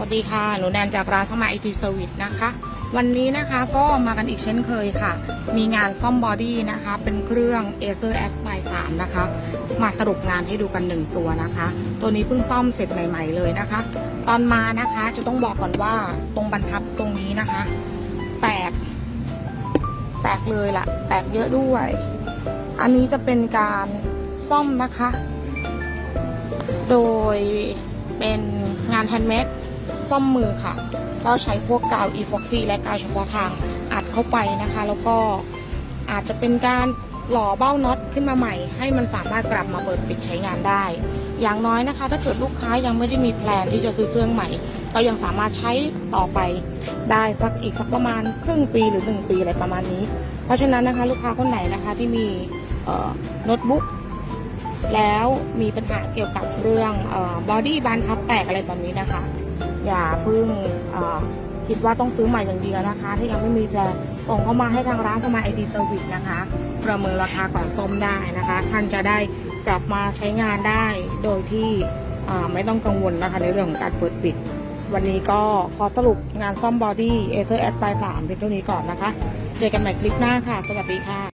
วัสดีค่ะ หนูแนนจากร้านสมัยไอทีเซอร์วิสนะคะ วันนี้นะคะก็มากันอีกเช่นเคยค่ะ มีงานซ่อมบอดี้นะคะ เป็นเครื่อง Acer F 3นะคะ มาสรุปงานให้ดูกันหนึ่งตัวนะคะ ตัวนี้เพิ่งซ่อมเสร็จใหม่ ๆ เลยนะคะ ตอนมานะคะจะต้องบอกก่อนว่าตรงบรรทับตรงนี้นะคะ แตก แตกเลยล่ะ แตกเยอะด้วย อันนี้จะเป็นการซ่อมนะคะ โดยเป็นงานแฮนด์เมด ซ่อมมือค่ะ ก็ใช้พวกกาวอีฟอกซี่และกาวเฉพาะทางอัดเข้าไปนะคะ แล้วก็อาจจะเป็นการหล่อเบ้าน็อตขึ้นมาใหม่ ให้มันสามารถกลับมาเปิดปิดใช้งานได้ อย่างน้อยนะคะ ถ้าเกิดลูกค้ายังไม่ได้มีแพลนที่จะซื้อเครื่องใหม่ ก็ยังสามารถใช้ต่อไปได้สักอีกสักประมาณครึ่งปีหรือ 1 ปีอะไรประมาณนี้ เพราะฉะนั้นนะคะลูกค้าคนไหนนะคะที่มีโน้ตบุ๊ก แล้วมีปัญหาเกี่ยวกับเรื่องบอดี้บานพับแตกอะไรแบบนี้นะคะ อย่าเพิ่งคิดว่าต้องซื้อใหม่อย่างเดียวนะคะที่ยังไม่มีแพลส่งเข้ามาให้ทางร้านสมาไอทีเซอร์วิสนะคะ ประเมินราคาก่อนซ่อมได้นะคะ ท่านจะได้กลับมาใช้งานได้โดยที่ไม่ต้องกังวลนะคะในเรื่องของการเปิดปิด วันนี้ก็ขอสรุปงานซ่อมบอดี้เอเซอร์แอดปสามเพียงเท่านี้ก่อนนะคะ เจอกันใหม่คลิปหน้าค่ะ สวัสดีค่ะ